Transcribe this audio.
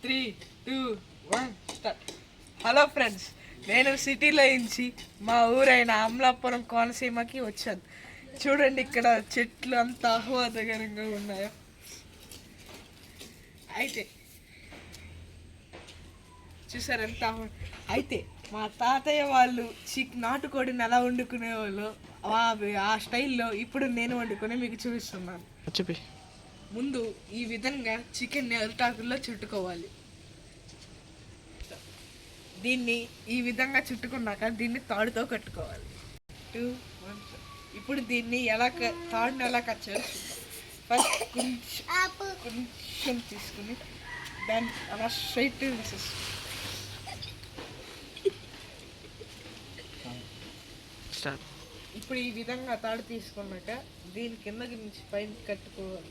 Three two one start hello friends నేను సిటీలో నుంచి మా ఊరైన అమలాపురం కోనసీమకి వచ్చాను. చూడండి ఇక్కడ చెట్లు అంత ఆహ్లాదకరంగా ఉన్నాయో? అయితే చూసారు ఎంత అయితే మా తాతయ్య వాళ్ళు చిక్ నాటుకోడిని ఎలా వండుకునేవాళ్ళు ఆ- ఆ స్టైల్లో ఇప్పుడు నేను వండుకొని మీకు చూపిస్తున్నాను. చెప్పి. ముందు ఈ విధంగా చికెన్ని అరిటాకుల్లో చుట్టుకోవాలి. దీన్ని ఈ విధంగా చుట్టుకున్నాక దీన్ని తాడుతో కట్టుకోవాలి. టూ వన్ ఇప్పుడు దీన్ని ఎలా తాడుని ఎలా కట్ చేయాలి ఫస్ట్ కొంచెం కొంచెం తీసుకుని దాన్ని అలా స్టార్ట్ ఇప్పుడు ఈ విధంగా తాడు తీసుకున్నాక దీని కిందకి నుంచి పైన కట్టుకోవాలి.